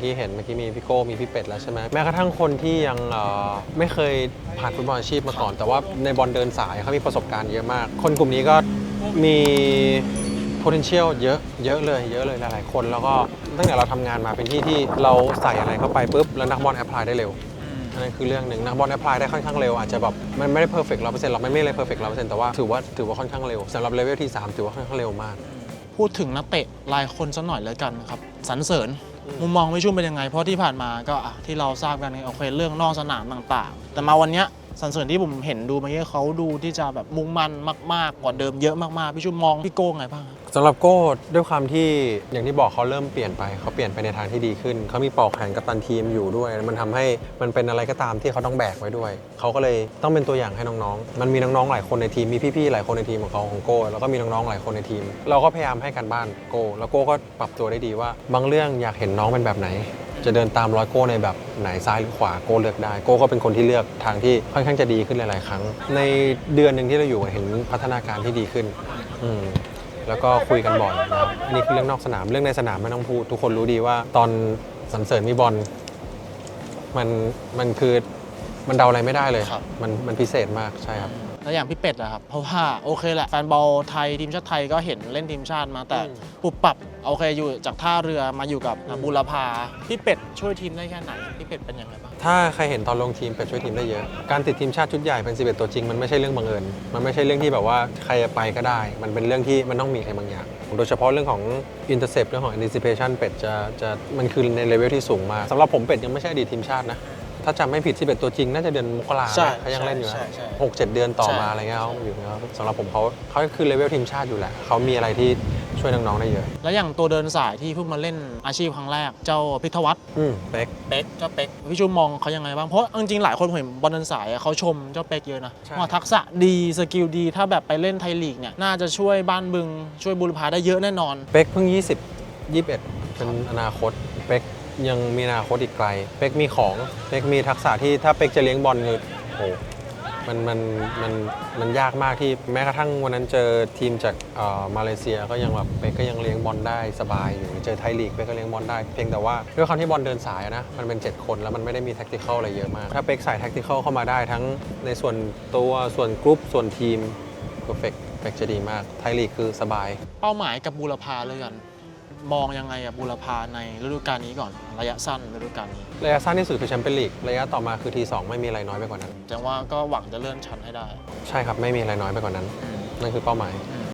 มื่อกี้เห็นเมื่อกี้มีพี่โก้มีพี่เป็ดแล้วใช่ไหมแม้กระทั่งคนที่ยังเอ่อไม่เคยผ่านฟุตบอลอาชีพมาก่อน แต่ว่าในบอลเดินสายเขามีประสบการณ์เยอะมาก คนกลุ่มนี้ก็มี potential เยอะเยอะเลยเยอะเลยหลายๆคน แล้วก็ตั้งแต่เราทำงานมาเป็นที่ที่เราใส่อะไรเข้าไปปุ๊บแล้วนักบอลแอพพลายได้เร็ว อันนั้นคือเรื่องหนึ่งนักบอลแอพพลายได้ค่อนข้างเร็วอาจจะแบบมันไม่ได้เพอร์เฟกต์ร้อยเปอร์เซ็นต์เราไม่ไม่เลยเพอร์เฟกต์ร้อยเปอร์เซ็นต์แต่ว่าถือว่าถือว่าค่อนข้างเร็วสำหรับเลเวลที่ 3 ถือว่าค่อนข้างเร็วมาก พูดถึงนักเตะรายคนสักหน่อยแล้วกันครับสรรเสริญ มุมมองไม่ชุ่มเป็นยังไง เพราะที่ผ่านมาก็อะที่เราทราบกันโอเคเรื่องนอกสนามต่างๆ แต่มาวันเนี้ย สรรเสริญที่ผมเห็นดูเมื่อกี้เขาดูที่จะแบบมุ่งมั่นมาก ๆ กว่าเดิมเยอะมากๆพี่ชุมมองพี่โก้ไงบ้างสำหรับโก้ด้วยความที่อย่างที่บอกเขาเริ่มเปลี่ยนไปเขาเปลี่ยนไปในทางที่ดีขึ้นเขามีปอกแขนกับตันทีมอยู่ด้วย มันทำให้มันเป็นอะไรก็ตามที่เขาต้องแบกไว้ด้วยเขาก็เลยต้องเป็นตัวอย่างให้น้องๆ มันมีน้องๆหลายคนในทีมมีพี่ๆหลายคนในทีมของเขาของโก้แล้วก็มีน้องๆหลายคนในทีม เราก็พยายามให้การบ้านโก้แล้วโก้ก็ปรับตัวได้ดีว่า บางเรื่องอยากเห็นน้องเป็นแบบไหน จะเดินตามรอยโก้ในแบบไหนซ้ายหรือขวาโก้เลือกได้ โก้ก็เป็นคนที่เลือกทางที่ค่อนข้างจะดีขึ้นหลาย ๆ ครั้ง ในเดือนหนึ่งที่เราอยู่เห็นพัฒนาการที่ดีขึ้นอืมแล้วก็คุยกันบ่อยนะครับอันนี้คือเรื่องนอกสนามเรื่องในสนามไม่ต้องพูด ทุกคนรู้ดีว่าตอนสรรเสริญมีบอลมันมันคือมันเดาอะไรไม่ได้เลยครับ มันมันพิเศษมากใช่ครับ แล้วอย่างพี่เป็ดอะครับ เพราะว่าโอเคแหละ แฟนบอลไทยทีมชาติไทยก็เห็นเล่นทีมชาติมาแต่อืม ปุบปรับ โอเคอยู่จากท่าเรือมาอยู่กับอืมบุรพาพี่เป็ดช่วยทีมได้แค่ไหนพี่เป็ดเป็นยังไงบ้างถ้าใครเห็นตอนลงทีมเป็ดช่วยทีมได้เยอะ การติดทีมชาติชุดใหญ่เป็น 11 ตัวจริงมันไม่ใช่เรื่องบังเอิญมันไม่ใช่เรื่องที่แบบว่าใครจะไปก็ได้ มันเป็นเรื่องที่มันต้องมีใครบางอย่าง โดยเฉพาะเรื่องของ intercept เรื่องของ anticipation เป็ดจะจะมันคือในเลเวลที่สูงมากสำหรับผมเป็ดยังไม่ใช่อดีตทีมชาตินะถ้าจำไม่ผิด11ตัวจริงน่าจะเดือนมกราใช่เขายังเล่นอยู่นะใช่ใช่หกเจ็ดเดือนต่อใช่มาอะไรเงี้ยเขาอยู่แล้วสำหรับผมเขาเขาคือเลเวลทีมชาติอยู่แหละเขามีอะไรที่ ช่วยน้อง ๆ ได้เยอะ แล้วอย่างตัวเดินสายที่เพิ่งมาเล่นอาชีพครั้งแรก เจ้าพิทวัฒน์อืมเป็กเป็กเจ้าเป็กพี่ชูมองเขายังไงบ้าง เพราะจริงๆหลายคนผมเห็นบอลเดินสายอะเขาชมเจ้าเป็กเยอะนะใช่ ว่าทักษะดีสกิลดีถ้าแบบไปเล่นไทยลีกเนี่ยน่าจะช่วยบ้านบึง ช่วยบุรพาได้เยอะแน่นอน เป็กเพิ่ง 20 21 เป็นอนาคต เป็กยังมีอนาคตอีกไกล เป็กมีของ เป็กมีทักษะที่ถ้าเป็กจะเลี้ยงบอลคือโอ้ มันมันมันมันยากมากที่แม้กระทั่งวันนั้นเจอทีมจากเอ่อมาเลเซียก็ยังแบบเป็กก็ยังเลี้ยงบอลได้สบายอยู่เจอไทยลีกเป็กก็เลี้ยงบอลได้เพียงแต่ว่าด้วยความที่บอลเดินสายอะนะมันเป็น 7 คนแล้วมันไม่ได้มีแท็กติคอลอะไรเยอะมาก ถ้าเป็กใส่แท็กติคอลเข้ามาได้ทั้งในส่วนตัวส่วนกรุ๊ปส่วนทีมเพอร์เฟกเป็กจะดีมากไทยลีกคือสบาย เป้าหมายกับบุรพาเลยกัน มองยังไงกับบุรพาในฤดูกาลนี้ก่อนระยะสั้นฤดูกาลนี้ระยะสั้นที่สุดคือแชมเปี้ยนลีกระยะต่อมาคือทีสองไม่มีอะไรน้อยไปกว่านั้นแต่ว่าก็หวังจะเลื่อนชั้นให้ได้ ใช่ครับไม่มีอะไรน้อยไปกว่านั้น นั่นคือเป้าหมาย